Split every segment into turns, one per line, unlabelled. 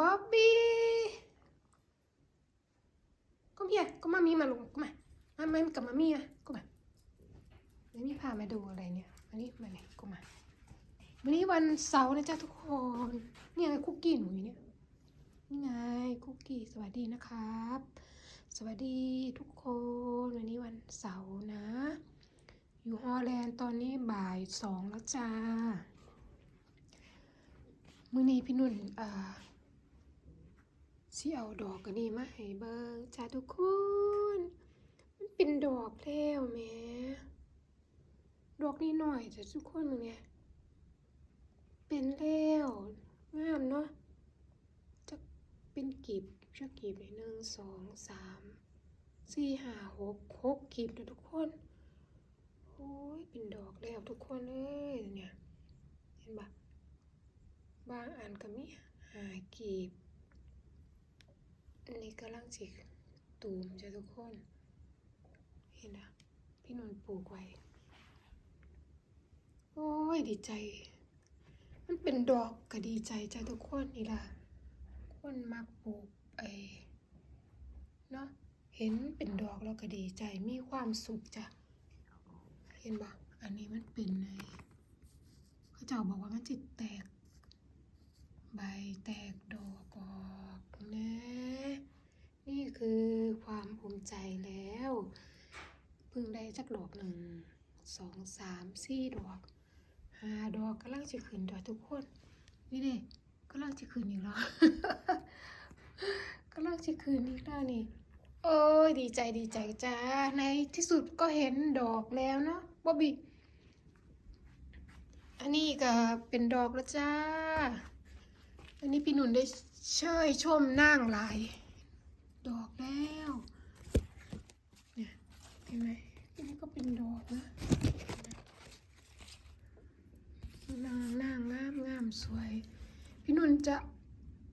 บ๊อบบี้ก็เมียก็มามีมาลงก็มามาไม่กับมามีอะก็มาแล้วนี่พามาดูอะไรเนี่ยวันนี้มาเนี่ยก็มาวันนี้วันเสาร์นะจ๊ะทุกคนนี่ไงคุกกี้หนูอยู่เนี่ยนี่ไงคุกกี้สวัสดีนะครับ สวัสดีทุกคนวันนี้วันเสาร์นะ อยู่ฮอลแลนด์ตอนนี้บ่ายสองแล้วจ้ามื้อนี้พี่นุ่นอ่า สิเอาดอกกันนี่มาให้เบิ่งจ้าทุกคน มันเป็นดอกแล้วแม่ดอกนี่หน่อยจ้ะทุกคนเนี่ย เป็นแล้วงามเนาะจะเป็นกีบจะกีบหนึ่งสองสามสี่ห้าหกหกกีบนะทุกคนโอ้ยเป็นดอกแล้วทุกคนเอ้ยเนี่ยเห็นปะบางอันก็มีหากีบ อันนี้กำลังสิตูมจ้ะทุกคน เห็นนะพี่นนท์ปลูกไว้ โอ้ยดีใจ มันเป็นดอกก็ดีใจจ้ะทุกคนนี่ล่ะ คนมักปลูกไอ้เนาะเห็นเป็นดอกแล้วก็ดีใจมีความสุขจ้ะ เห็นปะอันนี้มันเป็นไงเขาเจ้าบอกว่ามันจิตแตก ใบแตกดอกออกนะ นี่คือความภูมิ ใจแล้วพิ่งได้จักดอกหนึ่งสองสามสี่ดอกห้าดอกกำลังจะขึ้นดอกทุกคนนี่เด็กกำลังจะขึ้นอีกแล้วกำลังจะขึ้นอีกแล้วนี่โอ้ยดีใจดีใจจ้าในที่สุดก็เห็นดอกแล้วเนาะบ๊อบบี้อันนี้ก็เป็นดอกแล้วจ้า อันนี้พี่หนุนได้เชยชมนั่งหลาย ดอกแล้ว เนี่ยเห็นไหมอันนี้ก็เป็นดอกนะ นางนางงามงามสวย พี่นุ่นจะ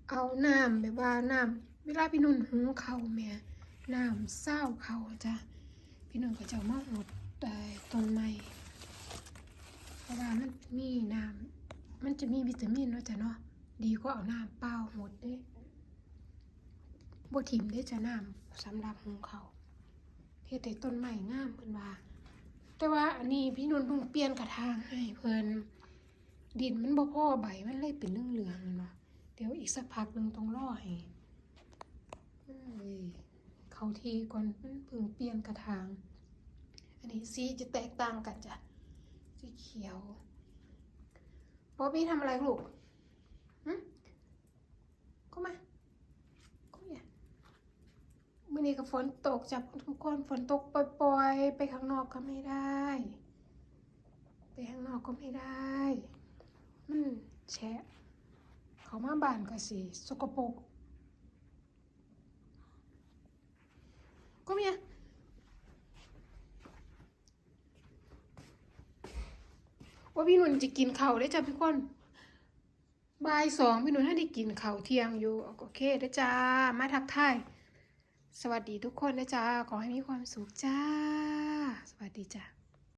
เอาน้ำแบบว่าน้ำเวลาพี่นุ่นหุงข้าแม่น้ำเศร้าเขาจ้ะพี่นุ่มก็จะเอามาหดแต่ต้นไม้เพราะว่ามันมีน้ำมันจะมีวิตามินเนาะจ้ะเนาะดีกว่าเอาน้ำเปล่าหดเด้บ่ถิ่มได้จะน้ำสำหรับหุงเขาวเฮ็ดให้ต้นไม้งามเพิ่นว่า แต่ว่าอันนี้พี่นุ่นเพิ่งเปลี่ยนกระถางให้เพิ่น ดินมันบ่พอใบมันเลยเป็นเรื่องเหลืองเนาะเดี๋ยวอีกสักพักหนึงต้องรอให้เขาทีก่อนมันเพิ่งเปลี่ยนกระถาง อันนี้สีจะแตกต่างกันจ้ะสีเขียวป๊อบบี้ทำอะไรลูกก็มาก็อย่ามื่อนี้ก็ฝนตกจับทุกคนฝนตกปล่อยๆ ไปข้างนอกก็ไม่ได้ ไปข้างนอกก็ไม่ได้ มันแฉะ เขามาบ้านก็สิสกปรก Kom igjen. ว่าพี่หนุ่นจะกินข้าวได้จ้ะพี่คนบ่ายสองพี่หนุ่นถ้าได้กินข้าวเที่ยงอยู่ โอเคได้จ้า มาทักทายสวัสดีทุกคนนะจ้า ขอให้มีความสุขจ้า สวัสดีจ้า